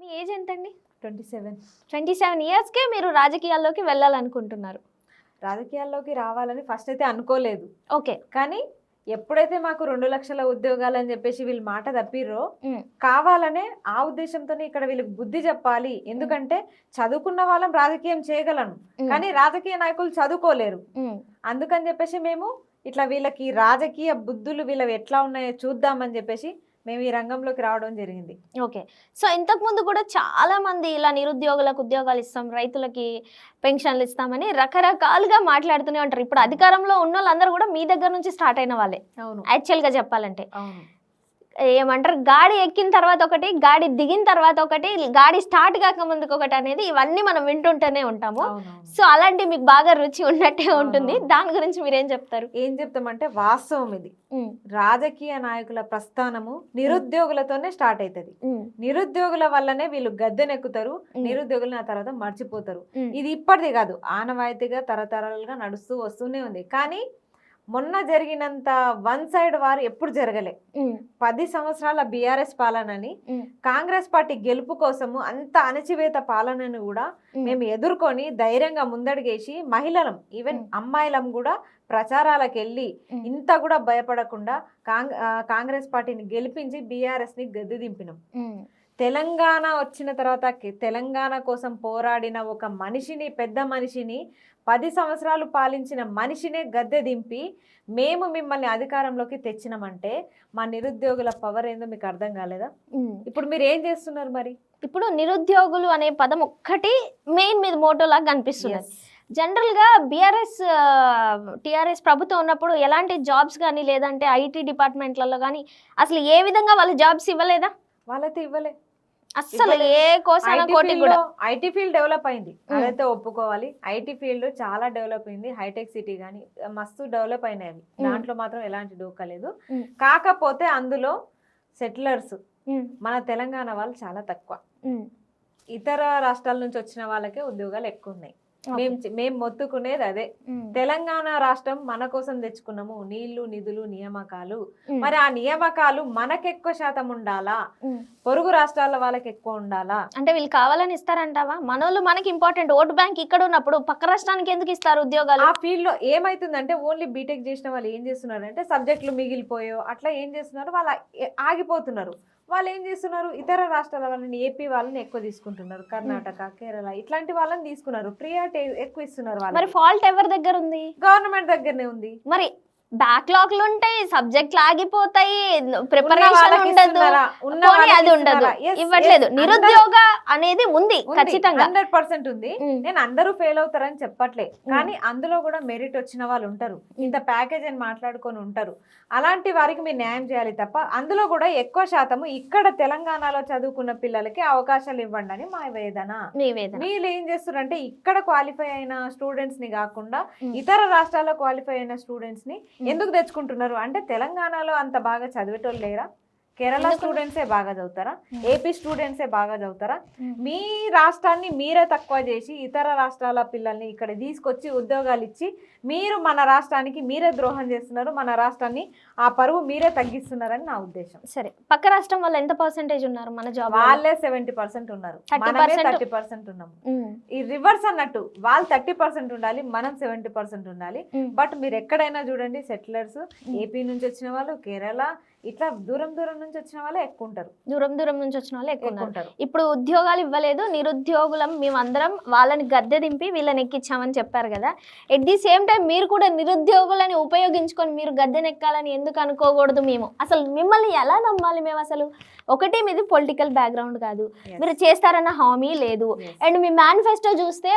మీ age ఎంతండి? Twenty seven. Twenty seven ఇయర్స్కే మీరు రాజకీయాల్లోకి వెళ్ళాలనుకుంటున్నారు. రాజకీయాల్లోకి రావాలని ఫస్ట్ అయితే అనుకోలేదు. ఓకే. కానీ ఎప్పుడైతే మాకు రెండు లక్షల ఉద్యోగాలు అని చెప్పేసి వీళ్ళు మాట తప్పిర్రో. కావాలనే ఆ ఉద్దేశంతోనే ఇక్కడ వీళ్ళకి బుద్ధి చెప్పాలి. ఎందుకంటే చదువుకున్న వాళ్ళం రాజకీయం చేయగలను. కానీ రాజకీయ నాయకులు చదువుకోలేరు. అందుకని చెప్పేసి మేము ఇట్లా వీళ్ళకి రాజకీయ బుద్ధులు వీళ్ళవి ఎట్లా ఉన్నాయో చూద్దామని చెప్పేసి మేము ఈ రంగంలోకి రావడం జరిగింది. ఓకే. సో ఇంతకు ముందు కూడా చాలా మంది ఇలా నిరుద్యోగులకు ఉద్యోగాలు ఇస్తాం రైతులకి పెన్షన్లు ఇస్తామని రకరకాలుగా మాట్లాడుతూనే ఉంటారు. ఇప్పుడు అధికారంలో ఉన్న వాళ్ళందరూ కూడా మీ దగ్గర నుంచి స్టార్ట్ అయిన వాళ్ళే. అవును. యాక్చువల్గా చెప్పాలంటే. అవును. ఏమంటారు? గాడి ఎక్కిన తర్వాత ఒకటి గాడి దిగిన తర్వాత ఒకటి గాడి స్టార్ట్ కాక ముందుకు ఒకటి అనేది ఇవన్నీ మనం వింటుంటూనే ఉంటాము. సో అలాంటి మీకు బాగా రుచి ఉన్నట్టే ఉంటుంది. దాని గురించి మీరు ఏం చెప్తారు? ఏం చెప్తామంటే వాస్తవం ఇది. రాజకీయ నాయకుల ప్రస్థానము నిరుద్యోగులతోనే స్టార్ట్ అవుతుంది నిరుద్యోగుల వల్లనే వీళ్ళు గద్దెనెక్కుతారు. నిరుద్యోగులు ఆ తర్వాత మర్చిపోతారు. ఇది ఇప్పటిది కాదు. ఆనవాయితీగా తరతరాలుగా నడుస్తూ వస్తూనే ఉంది. కానీ మొన్న జరిగినంత వన్ సైడ్ వారు ఎప్పుడు జరగలే. పది సంవత్సరాల బీఆర్ఎస్ పాలనని కాంగ్రెస్ పార్టీ గెలుపు కోసము అంత అణచివేత పాలనను కూడా మేము ఎదుర్కొని ధైర్యంగా ముందడుగేసి మహిళలం ఈవెన్. అమ్మాయిలం కూడా ప్రచారాలకు వెళ్ళి ఇంత కూడా భయపడకుండా కాంగ్రెస్ పార్టీని గెలిపించి బీఆర్ఎస్ని గద్దె దింపినాం. తెలంగాణ వచ్చిన తర్వాత తెలంగాణ కోసం పోరాడిన ఒక మనిషిని పెద్ద మనిషిని పది సంవత్సరాలు పాలించిన మనిషినే గద్దె దింపి మేము మిమ్మల్ని అధికారంలోకి తెచ్చినామంటే మా నిరుద్యోగుల పవర్ ఏందో మీకు అర్థం కాలేదా. ఇప్పుడు మీరు ఏం చేస్తున్నారు మరి? ఇప్పుడు నిరుద్యోగులు అనే పదం ఒక్కటి మెయిన్ మీద మోటో లాగా కనిపిస్తుంది Yes. జనరల్గా బీఆర్ఎస్ టిఆర్ఎస్ ప్రభుత్వం ఉన్నప్పుడు ఎలాంటి జాబ్స్ కానీ లేదంటే ఐటీ డిపార్ట్మెంట్లలో కానీ అసలు ఏ విధంగా వాళ్ళు జాబ్స్ ఇవ్వలేదా? వాళ్ళైతే ఇవ్వలే. ఇవ్వలేదు. ఏ కోటి కూడా. ఐటీ ఫీల్డ్ డెవలప్ అయింది. అదైతే ఒప్పుకోవాలి. ఐటీ ఫీల్డ్ చాలా డెవలప్ అయింది. హైటెక్ సిటీ కానీ మస్తు డెవలప్ అయినాయి. దాంట్లో మాత్రం ఎలాంటి డోకా లేదు. మ్. కాకపోతే అందులో సెటిలర్స్ మన తెలంగాణ వాళ్ళు చాలా తక్కువ. ఇతర రాష్ట్రాల నుంచి వచ్చిన వాళ్ళకే ఉద్యోగాలు ఎక్కువ ఉన్నాయి. మేము మేము మొత్తుకునేది అదే. తెలంగాణ రాష్ట్రం మన కోసం తెచ్చుకున్నాము నీళ్ళు నిధులు నియామకాలు. మరి ఆ నియామకాలు మనకెక్కువ శాతం ఉండాలా. పొరుగు రాష్ట్రాల వాళ్ళకి ఎక్కువ ఉండాలా? అంటే వీళ్ళు కావాలని ఇస్తారంటావా? మనోళ్ళు మనకి ఇంపార్టెంట్. ఓటు బ్యాంక్ ఇక్కడ ఉన్నప్పుడు పక్క రాష్ట్రానికి ఎందుకు ఇస్తారు ఉద్యోగాలు? ఆ ఫీల్డ్లో ఏమైతుందంటే ఓన్లీ బీటెక్ చేసిన వాళ్ళు ఏం చేస్తున్నారంటే సబ్జెక్టులు మిగిలిపోయో అట్లా ఏం చేస్తున్నారు? వాళ్ళు ఆగిపోతున్నారు. వాళ్ళు ఏం చేస్తున్నారు? ఇతర రాష్ట్రాల వాళ్ళని ఏపీ వాళ్ళని ఎక్కువ తీసుకుంటున్నారు. కర్ణాటక కేరళ ఇట్లాంటి వాళ్ళని తీసుకున్నారు. ప్రియారిటీ ఎక్కువ ఇస్తున్నారు మరి వాళ్ళు ఫాల్ట్ ఎవరి దగ్గర ఉంది? గవర్నమెంట్ దగ్గరనే ఉంది. మరి బ్యాక్లాగ్లు ఉంటాయి సబ్జెక్టులు ఆగిపోతాయి. ఉన్న ప్రిపరేషన్ ఉండదు. అది ఉండదు. ఇవ్వట్లేదు. నిరుద్యోగ అనేది ఉంది ఖచ్చితంగా. హండ్రెడ్ పర్సెంట్ ఉంది. నేను అందరూ ఫెయిల్ అవుతారని చెప్పట్లే. కానీ అందులో కూడా మెరిట్ వచ్చిన వాళ్ళు ఉంటారు. ఇంత ప్యాకేజ్ అని మాట్లాడుకొని ఉంటారు. అలాంటి వారికి మీరు న్యాయం చేయాలి తప్ప అందులో కూడా ఎక్కువ శాతము ఇక్కడ తెలంగాణలో చదువుకున్న పిల్లలకి అవకాశాలు ఇవ్వండి అని మా వేదన. మీరు ఏం చేస్తున్నారంటే ఇక్కడ క్వాలిఫై అయిన స్టూడెంట్స్ని కాకుండా. ఇతర రాష్ట్రాల్లో క్వాలిఫై అయిన స్టూడెంట్స్ని ఎందుకు తెచ్చుకుంటున్నారు? అంటే తెలంగాణలో అంత బాగా చదివేటోళ్ళు లేరా? కేరళ? స్టూడెంట్సే బాగా చదువుతారా. ఏపీ స్టూడెంట్సే బాగా చదువుతారా. మీ రాష్ట్రాన్ని మీరే తక్కువ చేసి ఇతర రాష్ట్రాల పిల్లల్ని ఇక్కడ తీసుకొచ్చి ఉద్యోగాలు ఇచ్చి మీరు మన రాష్ట్రానికి మీరే ద్రోహం చేస్తున్నారు మన రాష్ట్రాన్ని ఆ పరువు మీరే తగ్గిస్తున్నారని నా ఉద్దేశం. సరే పక్క రాష్ట్రం వాళ్ళు ఎంత పర్సెంటేజ్ ఉన్నారు మన జాబ్ వాళ్ళే సెవెంటీ పర్సెంట్ ఉన్నారు. 30% మనమే థర్టీ పర్సెంట్ ఉన్నాము. ఈ రివర్స్ అన్నట్టు వాళ్ళు థర్టీ పర్సెంట్ ఉండాలి మనం సెవెంటీ పర్సెంట్ ఉండాలి. బట్ మీరు ఎక్కడైనా చూడండి సెటిలర్స్ ఏపీ నుంచి వచ్చిన వాళ్ళు కేరళ ఇట్లా దూరం దూరం నుంచి వచ్చిన వాళ్ళే ఎక్కువ ఉంటారు దూరం దూరం నుంచి వచ్చిన వాళ్ళు ఎక్కువ ఉంటారు ఇప్పుడు ఉద్యోగాలు ఇవ్వలేదు నిరుద్యోగులం మేమందరం వాళ్ళని గద్దె దింపి వీళ్ళని ఎక్కించామని చెప్పారు కదా. ఎట్ ది సేమ్ టైం మీరు కూడా నిరుద్యోగులని ఉపయోగించుకొని మీరు గద్దెనెక్కాలని ఎందుకు అనుకోకూడదు మేము? అసలు మిమ్మల్ని ఎలా నమ్మాలి మేము అసలు? ఒకటి మీది పొలిటికల్ బ్యాక్గ్రౌండ్ కాదు. మీరు చేస్తారన్న హామీ లేదు. అండ్ మీ మేనిఫెస్టో చూస్తే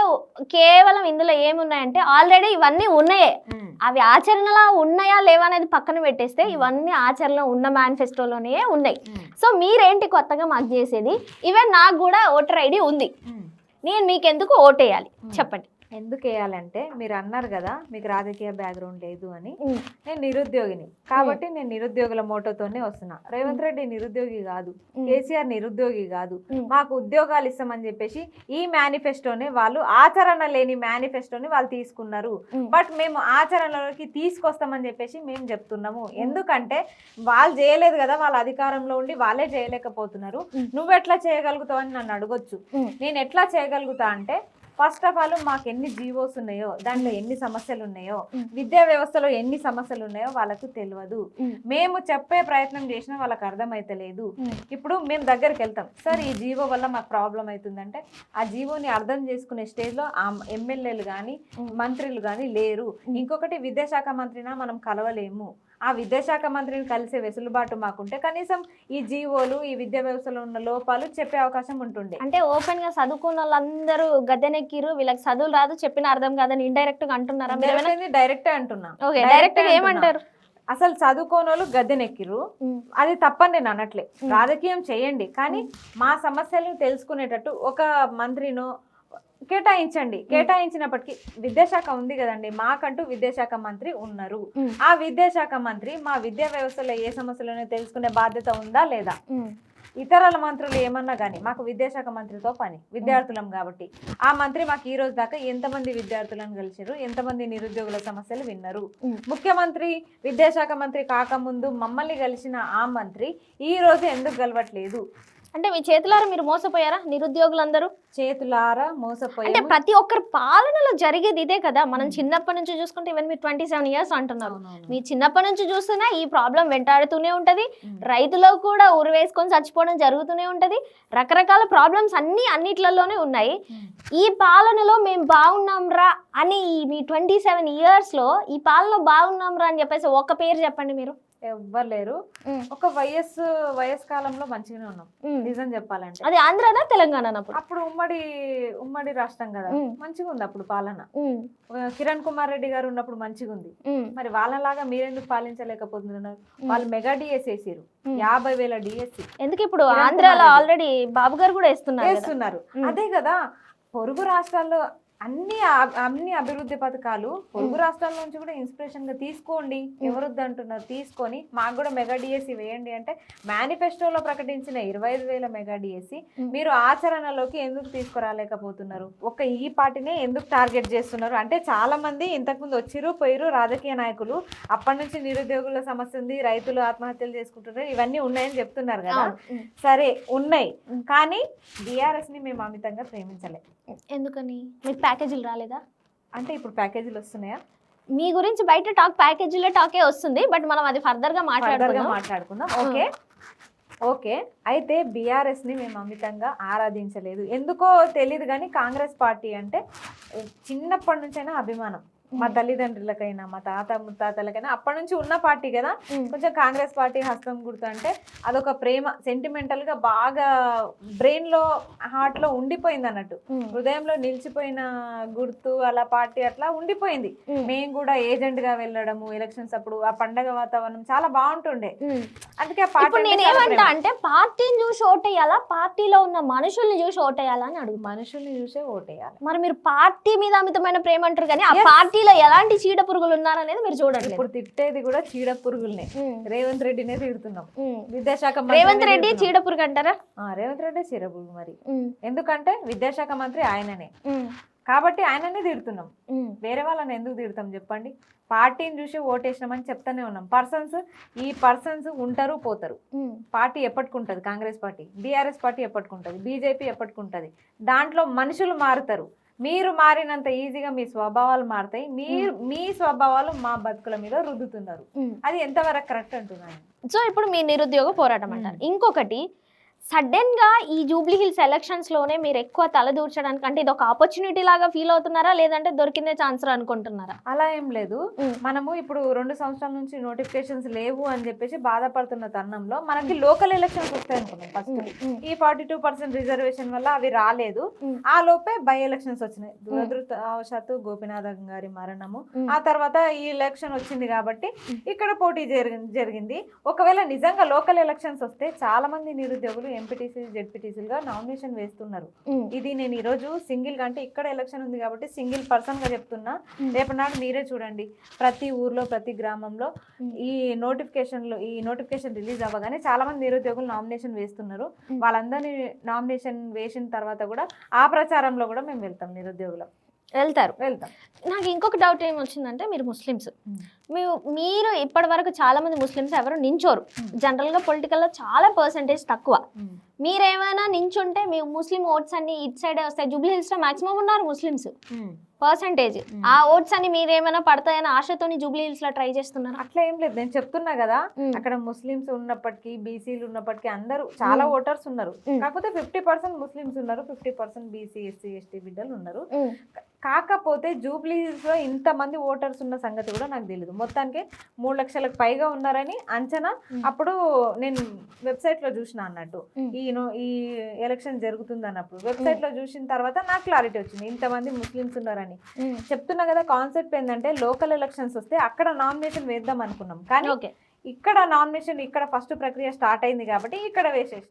కేవలం ఇందులో ఏమున్నాయంటే ఆల్రెడీ ఇవన్నీ ఉన్నాయే. ఉమ్. అవి ఆచరణలో ఉన్నాయా లేవా అనేది పక్కన పెట్టేస్తే ఇవన్నీ ఆచరణలో ఉన్న మేనిఫెస్టోలోనే ఉన్నాయి. సో మీరేంటి కొత్తగా మాకు చేసేది ఈవెన్ నాకు కూడా ఓటర్ ఐడి ఉంది. నేను మీకు ఎందుకు ఓటేయాలి. చెప్పండి ఎందుకు వేయాలంటే మీరు అన్నారు కదా మీకు రాజకీయ బ్యాక్గ్రౌండ్ లేదు అని. నేను నిరుద్యోగిని. కాబట్టి నేను నిరుద్యోగుల మోటోతోనే వస్తున్నా. రేవంత్ రెడ్డి నిరుద్యోగి కాదు. కేసీఆర్ నిరుద్యోగి కాదు. మాకు ఉద్యోగాలు ఇస్తామని చెప్పేసి ఈ మేనిఫెస్టోని వాళ్ళు ఆచరణ లేని మేనిఫెస్టోని వాళ్ళు తీసుకున్నారు. బట్ మేము ఆచరణలోకి తీసుకొస్తామని చెప్పేసి మేము చెప్తున్నాము. ఎందుకంటే వాళ్ళు చేయలేదు కదా వాళ్ళ అధికారంలో ఉండి వాళ్ళే చేయలేకపోతున్నారు. ఉమ్. నువ్వు ఎట్లా చేయగలుగుతావు అని నన్ను అడగొచ్చు. నేను ఎట్లా చేయగలుగుతా అంటే ఫస్ట్ ఆఫ్ ఆల్ మాకు ఎన్ని జీవోస్ ఉన్నాయో దాంట్లో ఎన్ని సమస్యలు ఉన్నాయో ఉమ్. విద్యా వ్యవస్థలో ఎన్ని సమస్యలు ఉన్నాయో వాళ్ళకు తెలియదు. ఉమ్, మేము చెప్పే ప్రయత్నం చేసినా వాళ్ళకి అర్థమైతలేదు. ఇప్పుడు మేము దగ్గరికి వెళ్తాం. సార్ ఈ జీవో వల్ల మాకు ప్రాబ్లం అవుతుందంటే ఆ జీవోని అర్థం చేసుకునే స్టేజ్లో ఆ ఎమ్మెల్యేలు కానీ. మంత్రులు కానీ లేరు. ఇంకొకటి విద్యాశాఖ మంత్రినా మనం కలవలేము. ఆ విద్యాశాఖ మంత్రిని కలిసే వెసులుబాటు మాకుంటే కనీసం ఈ జీవోలు ఈ విద్యా వ్యవస్థలో ఉన్న లోపాలు చెప్పే అవకాశం ఉంటుండే. అంటే ఓపెన్గా చదువుకున్న వాళ్ళందరూ గద్దెనెక్కిరు వీళ్ళకి చదువులు రాదు చెప్పిన అర్థం కాదని ఇండైరెక్ట్గా అంటున్నారా? డైరెక్ట్ అంటున్నా. డైరెక్ట్. ఏమంటారు? అసలు చదువుకోని వాళ్ళు గద్దెనెక్కిరు అది తప్పని నేను అనట్లే. రాజకీయం చేయండి. కానీ మా సమస్యలను తెలుసుకునేటట్టు ఒక మంత్రినో కేటాయించండి. కేటాయించినప్పటికీ విద్యాశాఖ ఉంది కదండి. మాకంటూ విద్యాశాఖ మంత్రి ఉన్నారు. ఆ విద్యాశాఖ మంత్రి మా విద్యా వ్యవస్థలో ఏ సమస్యలను తెలుసుకునే బాధ్యత ఉందా లేదా? ఇతరుల మంత్రులు ఏమన్నా కానీ మాకు విద్యాశాఖ మంత్రితో పని విద్యార్థులం కాబట్టి. ఆ మంత్రి మాకు ఈ రోజు దాకా ఎంతమంది విద్యార్థులను కలిసారు ఎంతమంది నిరుద్యోగుల సమస్యలు విన్నారు. ముఖ్యమంత్రి విద్యాశాఖ మంత్రి కాకముందు మమ్మల్ని కలిసిన ఆ మంత్రి ఈ రోజు ఎందుకు గెలవట్లేదు అంటే మీ చేతులారా మీరు మోసపోయారా? నిరుద్యోగులందరూ? చేతులారా అంటే మోసపోయాము. ప్రతి ఒక్కరి పాలనలో జరిగేది ఇదే కదా. మనం చిన్నప్పటి నుంచి చూసుకుంటే ఈవెన్ మీరు ట్వంటీ సెవెన్ ఇయర్స్ అంటున్నారు. మీ చిన్నప్పటి నుంచి చూస్తున్నా ఈ ప్రాబ్లం వెంటాడుతూనే ఉంటది. ఉమ్. రైతులకు కూడా ఉరి వేసుకొని చచ్చిపోవడం జరుగుతూనే ఉంటది. రకరకాల ప్రాబ్లమ్స్ అన్ని అన్నిట్లలోనే ఉన్నాయి. ఈ పాలనలో మేము బాగున్నాం రా అని మీ ట్వంటీ సెవెన్ ఇయర్స్లో ఈ పాలన బాగున్నాం రా అని చెప్పేసి ఒక పేరు చెప్పండి మీరు. ఎవ్వరు లేరు. ఒక వయస్సు వయస్ కాలంలో మంచిగానే ఉన్నాం. నిజం చెప్పాలంటే. అది ఆంధ్రానా తెలంగాణ అప్పుడు ఉమ్మడి ఉమ్మడి రాష్ట్రం కదా. మంచిగా ఉంది అప్పుడు పాలన. కిరణ్ కుమార్ రెడ్డి గారు ఉన్నప్పుడు మంచిగా ఉంది మరి వాళ్ళలాగా మీరెందుకు పాలించలేకపోతున్నారు? వాళ్ళు మెగా డిఎస్ వేసారు. యాభై వేల డిఎస్సి ఎందుకు ఇప్పుడు ఆంధ్రాలో. ఆల్రెడీ బాబు గారు కూడా వేస్తున్నారు. వేస్తున్నారు. అదే కదా పొరుగు రాష్ట్రాల్లో అన్ని అన్ని అభివృద్ధి పథకాలు పొరుగు రాష్ట్రాల నుంచి కూడా ఇన్స్పిరేషన్గా తీసుకోండి. ఎవరొద్దు అంటున్నారు? తీసుకొని మాకు కూడా మెగా డిఎస్సి వేయండి అంటే మేనిఫెస్టోలో ప్రకటించిన ఇరవై ఐదు వేల మెగా డిఎస్సి. మీరు ఆచరణలోకి ఎందుకు తీసుకురాలేకపోతున్నారు? ఒక ఈ పార్టీనే ఎందుకు టార్గెట్ చేస్తున్నారు? అంటే చాలా మంది ఇంతకుముందు వచ్చిరు పోయిరు రాజకీయ నాయకులు. అప్పటి నుంచి నిరుద్యోగుల సమస్య ఉంది రైతులు ఆత్మహత్యలు చేసుకుంటున్నారు. ఇవన్నీ ఉన్నాయని చెప్తున్నారు కదా. సరే ఉన్నాయి. కానీ బీఆర్ఎస్ని మేము అమితంగా ప్రేమించలే. ఎందుకని? మీకు ప్యాకేజీలు రాలేదా? అంటే ఇప్పుడు ప్యాకేజీలు వస్తున్నాయా? మీ గురించి బయట టాక్ ప్యాకేజీలో టాకే వస్తుంది బట్ మనం అది ఫర్దర్గా ఫర్దర్గా మాట్లాడుకుందాం. మాట్లాడుకుందాం ఓకే. ఓకే. అయితే బీఆర్ఎస్ని మేము అమితంగా ఆరాధించలేదు. ఎందుకో తెలియదు కానీ కాంగ్రెస్ పార్టీ అంటే చిన్నప్పటి నుంచైనా అభిమానం. మా తల్లిదండ్రులకైనా మా తాత ముత్తాతలకైనా అప్పటి నుంచి ఉన్న పార్టీ కదా. కొంచెం కాంగ్రెస్ పార్టీ హస్తం గుర్తు అంటే అదొక ప్రేమ సెంటిమెంటల్గా బాగా బ్రెయిన్లో హార్ట్లో ఉండిపోయింది అన్నట్టు. హృదయంలో నిలిచిపోయిన గుర్తు అలా పార్టీ అట్లా ఉండిపోయింది. మేము కూడా ఏజెంట్గా వెళ్ళడము ఎలక్షన్స్ అప్పుడు ఆ పండగ వాతావరణం చాలా బాగుంటుండే. అందుకే ఆ పార్టీ అంటే నేను చాలా ఏమంటా ప్రేమ. అంటే పార్టీని చూసి ఓటేయాలా పార్టీలో ఉన్న మనుషుల్ని చూసి ఓటేయాలా అని అడుగు మనుషుల్ని చూసే ఓటేయాలి మరి మీరు పార్టీ మీద అమితమైన ప్రేమ అంటారు కానీ ఆ Yes. పార్టీలో ఎలాంటి చీడ పురుగులు ఉన్నారనేది మీరు చూడట్లేదు ఇప్పుడు తిట్టేది కూడా చీడ పురుగుల్నే. రేవంత్ రెడ్డినే తిడుతున్నాం. విద్యాశాఖ రేవంత్ రెడ్డి. చీడ పురుగు అంటారా రేవంత్ రెడ్డి చీడ పురుగు మరి. ఎందుకంటే విద్యాశాఖ మంత్రి ఆయననే. కాబట్టి ఆయననే తిడుతున్నాం. వేరే వాళ్ళని ఎందుకు తిడతాం చెప్పండి పార్టీని చూసి ఓటేసినామని చెప్తానే ఉన్నాం పర్సన్స్ ఈ పర్సన్స్ ఉంటారు పోతారు. పార్టీ ఎప్పటికుంటుంది కాంగ్రెస్ పార్టీ బీఆర్ఎస్ పార్టీ ఎప్పటికుంటుంది బీజేపీ ఎప్పటికుంటుంది దాంట్లో మనుషులు మారుతారు మీరు మారినంత ఈజీగా మీ స్వభావాలు మారుతాయి. మీరు మీ స్వభావాలు మా బతుకుల మీద రుద్దుతున్నారు. అది ఎంతవరకు కరెక్ట్ అంటున్నాను? సో ఇప్పుడు మీ నిరుద్యోగ పోరాటం అంటారు. ఇంకొకటి సడన్గా ఈ జూబ్లీ హిల్స్ ఎలక్షన్స్లోనే మీరు ఎక్కువ తలదూర్చడానికి అంటే ఇది ఒక ఆపర్చునిటీ లాగా ఫీల్ అవుతున్నారా లేదంటే దొరికిందే ఛాన్స్ అనుకుంటున్నారా అలా ఏం లేదు. మనము ఇప్పుడు రెండు సంవత్సరాల నుంచి నోటిఫికేషన్స్ లేవు అని చెప్పేసి బాధపడుతున్న తరుణంలో మనకి లోకల్ ఎలక్షన్స్ వస్తాయి అనుకున్నాం ఫస్ట్. ఈ ఫార్టీ టూ పర్సెంట్ రిజర్వేషన్ వల్ల అవి రాలేదు. ఆ లోపే బై ఎలక్షన్స్ వచ్చినాయి దురదృష్టవశాత్తు గోపినాథం గారి మరణము. ఆ తర్వాత ఈ ఎలక్షన్ వచ్చింది కాబట్టి. ఇక్కడ పోటీ జరిగింది ఒకవేళ నిజంగా లోకల్ ఎలక్షన్స్ వస్తే చాలా మంది నిరుద్యోగులు ఎంపీటీసీ జెడ్పీటీసీలుగా నామినేషన్ వేస్తున్నారు. ఇది నేను ఈరోజు సింగిల్గా అంటే ఇక్కడ ఎలక్షన్ ఉంది కాబట్టి సింగిల్ పర్సన్గా చెప్తున్నా. ఉమ్, రేపు నాడు మీరే చూడండి. ప్రతి ఊర్లో ప్రతి గ్రామంలో. ఈ నోటిఫికేషన్లు ఈ నోటిఫికేషన్ రిలీజ్ అవ్వగానే చాలా మంది నిరుద్యోగులు నామినేషన్ వేస్తున్నారు. వాళ్ళందరినీ నామినేషన్ వేసిన తర్వాత కూడా ఆ ప్రచారంలో కూడా మేము వెళ్తాం నిరుద్యోగులం. వెళ్తారు. వెళ్తాం. నాకు ఇంకొక డౌట్ ఏమి వచ్చిందంటే మీరు ముస్లిమ్స్. మీరు మీరు ఇప్పటి వరకు చాలా మంది ముస్లిమ్స్ ఎవరు నించోరు. ఉమ్. జనరల్గా పొలిటికల్లో చాలా పర్సంటేజ్ తక్కువ. మీరేమైనా నించుంటే మీ ముస్లిం ఓట్స్ అన్ని ఇటు సైడే వస్తాయి. జూబ్లీ హిల్స్లో మాక్సిమం ఉన్నారు ముస్లిమ్స్. పర్సంటేజ్. ఆ ఓట్స్ అన్ని మీరేమైనా పడతాయని ఆశతోని జూబ్లీ హిల్స్లో ట్రై చేస్తున్నారు? అట్లా ఏం లేదు. నేను చెప్తున్నా కదా అక్కడ ముస్లిమ్స్ ఉన్నప్పటికీ బీసీలు ఉన్నప్పటికీ అందరూ చాలా. ఓటర్స్ ఉన్నారు. కాకపోతే ఫిఫ్టీ పర్సెంట్ ముస్లిమ్స్ ఉన్నారు fifty percent BC SC ST బిడ్డలు ఉన్నారు. కాకపోతే జూబ్లీస్లో ఇంత మంది ఓటర్స్ ఉన్న సంగతి కూడా నాకు తెలియదు మొత్తానికి మూడు లక్షలకు పైగా ఉన్నారని అంచనా. అప్పుడు నేను వెబ్సైట్లో చూసిన అన్నట్టు. ఈ నో- ఈ ఎలక్షన్ జరుగుతుంది అన్నప్పుడు వెబ్సైట్లో చూసిన తర్వాత నాకు క్లారిటీ వచ్చింది. ఇంతమంది ముస్లిమ్స్ ఉన్నారని. చెప్తున్నా కదా కాన్సెప్ట్ ఏంటంటే లోకల్ ఎలక్షన్స్ వస్తే అక్కడ నామినేషన్ వేద్దాం అనుకున్నాం. కానీ ఇక్కడ నామినేషన్ ఇక్కడ ఫస్ట్ ప్రక్రియ స్టార్ట్ అయింది కాబట్టి ఇక్కడ వేసేసి